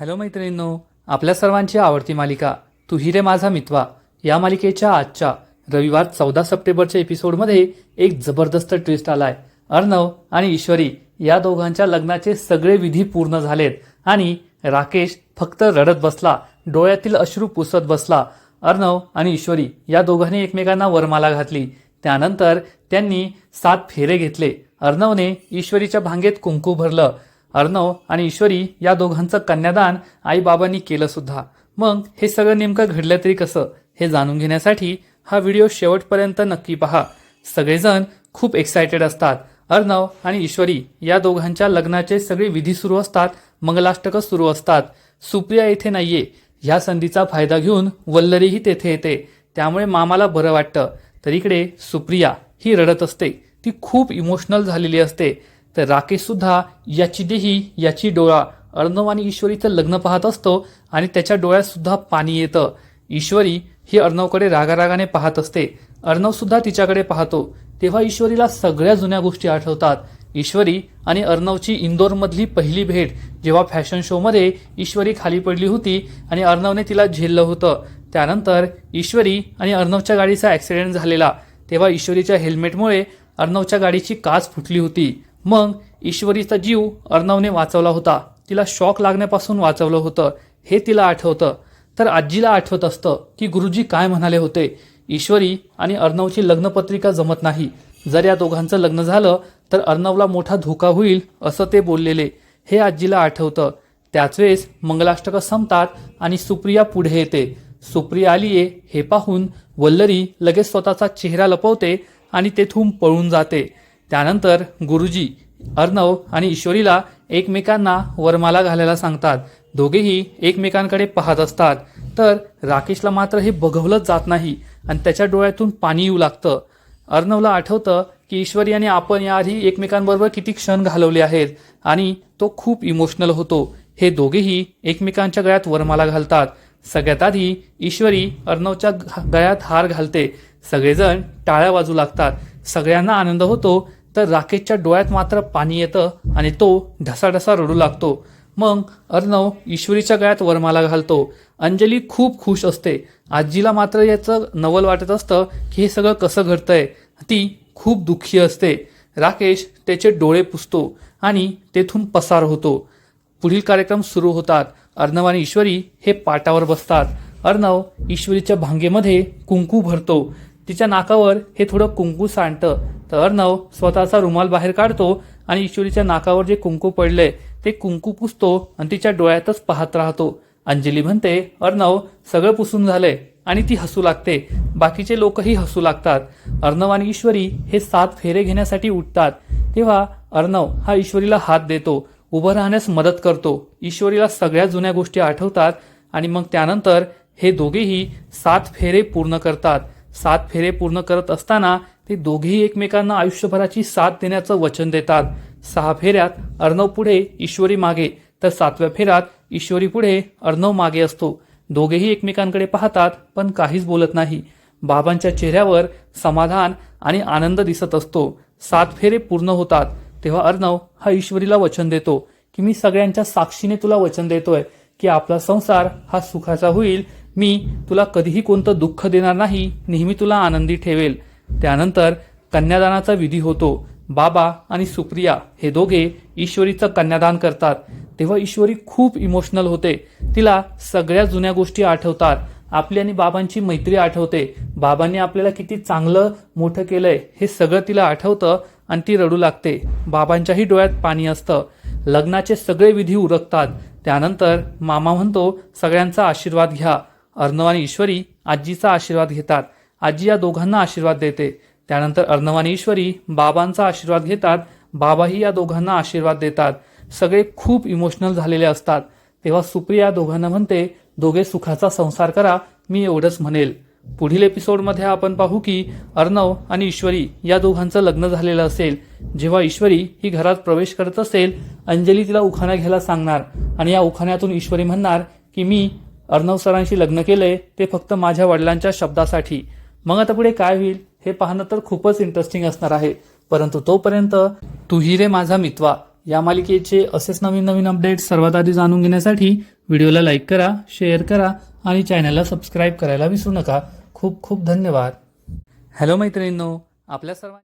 Hello मैत्रिणींनो आपल्या सर्वांची आवडती मालिका तू रे माझा मितवा या मालिकेच्या आजच्या रविवार चौदा सप्टेंबरच्या एपिसोडमध्ये एक जबरदस्त ट्विस्ट आलाय. अर्णव आणि ईश्वरी या दोघांच्या लग्नाचे सगळे विधी पूर्ण झालेत आणि राकेश फक्त रडत बसला डोळ्यातील अश्रू पुसत बसला. अर्णव आणि ईश्वरी या दोघांनी एकमेकांना वरमाला घातली. त्यानंतर त्यांनी सात फेरे घेतले. अर्णवने ईश्वरीच्या भांगेत कुंकू भरलं. अर्णव आणि ईश्वरी या दोघांचं कन्यादान आईबाबांनी केलं सुद्धा. मग हे सगळं नेमकं घडलं तरी कसं हे जाणून घेण्यासाठी हा व्हिडिओ शेवटपर्यंत नक्की पहा. सगळेजण खूप एक्सायटेड असतात. अर्णव आणि ईश्वरी या दोघांच्या लग्नाचे सगळे विधी सुरू असतात मंगलाष्टकं सुरू असतात. सुप्रिया येथे नाहीये. ह्या संधीचा फायदा घेऊन वल्लरीही तेथे येते. त्यामुळे मामाला बरं वाटतं. तर इकडे सुप्रिया ही रडत असते. ती खूप इमोशनल झालेली असते. तर राकेशसुद्धा याची देही याची डोळा अर्णव आणि ईश्वरीचं लग्न पाहत असतो आणि त्याच्या डोळ्यात सुद्धा पाणी येतं. ईश्वरी ही अर्णवकडे रागारागाने पाहत असते. अर्णव सुद्धा तिच्याकडे पाहतो. तेव्हा ईश्वरीला सगळ्या जुन्या गोष्टी आठवतात. ईश्वरी आणि अर्णवची इंदोरमधली पहिली भेट जेव्हा फॅशन शोमध्ये ईश्वरी खाली पडली होती आणि अर्णवने तिला झेललं होतं. त्यानंतर ईश्वरी आणि अर्णवच्या गाडीचा ॲक्सिडेंट झालेला. तेव्हा ईश्वरीच्या हेल्मेटमुळे अर्णवच्या गाडीची काच फुटली होती. मग ईश्वरीचा जीव अर्णवने वाचवला होता. तिला शॉक लागण्यापासून वाचवलं होतं. हे तिला आठवतं. तर आजीला आठवत असतं की गुरुजी काय म्हणाले होते. ईश्वरी आणि अर्णवची लग्नपत्रिका जमत नाही. जर या दोघांचं लग्न झालं तर अर्णवला मोठा धोका होईल असं ते बोललेले. हे आजीला आठवतं. त्याच वेळेस मंगलाष्टकं संपतात आणि सुप्रिया पुढे येते. सुप्रिया आलीये हे पाहून वल्लरी लगेच स्वतःचा चेहरा लपवते आणि तेथून पळून जाते. त्यानंतर गुरुजी अर्णव आणि ईश्वरीला एकमेकांना वरमाला घालायला सांगतात. दोघेही एकमेकांकडे पाहत असतात. तर राकेशला मात्र हे बघवलंच जात नाही आणि त्याच्या डोळ्यातून पाणी येऊ लागतं. अर्णवला आठवतं की ईश्वरी आणि आपण याआधी एकमेकांबरोबर किती क्षण घालवले आहेत आणि तो खूप इमोशनल होतो. हे दोघेही एकमेकांच्या गळ्यात वरमाला घालतात. सगळ्यात आधी ईश्वरी अर्णवच्या गळ्यात हार घालते. सगळेजण टाळ्या वाजू लागतात. सगळ्यांना आनंद होतो तर राकेशच्या डोळ्यात मात्र पाणी येतं आणि तो ढसाढसा रडू लागतो. मग अर्णव ईश्वरीच्या गळ्यात वरमाला घालतो. अंजली खूप खुश असते. आजीला मात्र याचं नवल वाटत असतं की हे सगळं कसं घडतंय. ती खूप दुःखी असते. राकेश त्याचे डोळे पुसतो आणि तेथून पसार होतो. पुढील कार्यक्रम सुरू होतात. अर्णव आणि ईश्वरी हे पाटावर बसतात. अर्णव ईश्वरीच्या भांगेमध्ये कुंकू भरतो. तिच्या नाकावर हे थोडं कुंकू सांडतं. तर अर्णव स्वतःचा रुमाल बाहेर काढतो आणि ईश्वरीच्या नाकावर जे कुंकू पडले ते कुंकू पुसतो आणि तिच्या डोळ्यातच पाहत राहतो. अंजली म्हणते अर्णव सगळं पुसून झालंय आणि ती हसू लागते. बाकीचे लोकही हसू लागतात. अर्णव आणि ईश्वरी हे सात फेरे घेण्यासाठी उठतात. तेव्हा अर्णव हा ईश्वरीला हात देतो उभं राहण्यास मदत करतो. ईश्वरीला सगळ्या जुन्या गोष्टी आठवतात आणि मग त्यानंतर हे दोघेही सात फेरे पूर्ण करतात. सात फेरे पूर्ण करत असताना ते दोघेही एकमेकांना आयुष्यभराची साथ देण्याचं वचन देतात. सहा फेऱ्यात अर्णव पुढे ईश्वरी मागे तर सातव्या फेऱ्यात ईश्वरी पुढे अर्णव मागे असतो. दोघेही एकमेकांकडे पाहतात पण काहीच बोलत नाही. बाबांच्या चेहऱ्यावर समाधान आणि आनंद दिसत असतो. सात फेरे पूर्ण होतात. तेव्हा अर्णव हा ईश्वरीला वचन देतो की मी सगळ्यांच्या साक्षीने तुला वचन देतोय की आपला संसार हा सुखाचा होईल मी तुला कधीही कोणतं दुःख देणार नाही नेहमी तुला आनंदी ठेवेल. त्यानंतर कन्यादानाचा विधी होतो. बाबा आणि सुप्रिया हे दोघे ईश्वरीचं कन्यादान करतात. तेव्हा ईश्वरी खूप इमोशनल होते. तिला सगळ्या जुन्या गोष्टी आठवतात. आपली आणि बाबांची मैत्री आठवते. बाबांनी आपल्याला किती चांगलं मोठं केलंय हे सगळं तिला आठवतं आणि ती रडू लागते. बाबांच्याही डोळ्यात पाणी असतं. लग्नाचे सगळे विधी उरकतात. त्यानंतर मामा म्हणतो सगळ्यांचा आशीर्वाद घ्या. अर्णव आणि ईश्वरी आजीचा आशीर्वाद घेतात. आजी या दोघांना आशीर्वाद देते. त्यानंतर अर्णव आणि ईश्वरी बाबांचा आशीर्वाद घेतात. बाबाही या दोघांना आशीर्वाद देतात. सगळे खूप इमोशनल झालेले असतात. तेव्हा सुप्रिया दोघांना म्हणते दोघे सुखाचा संसार करा मी एवढंच म्हणेल. पुढील एपिसोडमध्ये आपण पाहू की अर्णव आणि ईश्वरी या दोघांचं लग्न झालेलं असेल. जेव्हा ईश्वरी ही घरात प्रवेश करत असेल अंजली तिला उखाणा घ्यायला सांगणार आणि या उखाण्यातून ईश्वरी म्हणणार की मी अर्णव सरांशी लग्न केलंय ते फक्त माझ्या वडिलांच्या शब्दासाठी. मग आता पुढे काय होईल हे पाहणं तर खूपच इंटरेस्टिंग असणार आहे. परंतु तोपर्यंत तू रे माझा मितवा. या मालिकेचे असेच नवीन नवीन अपडेट्स सर्वात आधी जाणून घेण्यासाठी व्हिडिओला लाईक करा शेअर करा आणि चॅनलला सबस्क्राईब करायला विसरू नका. खूप खूप धन्यवाद. हॅलो मैत्रिणींनो आपल्या सर्वांना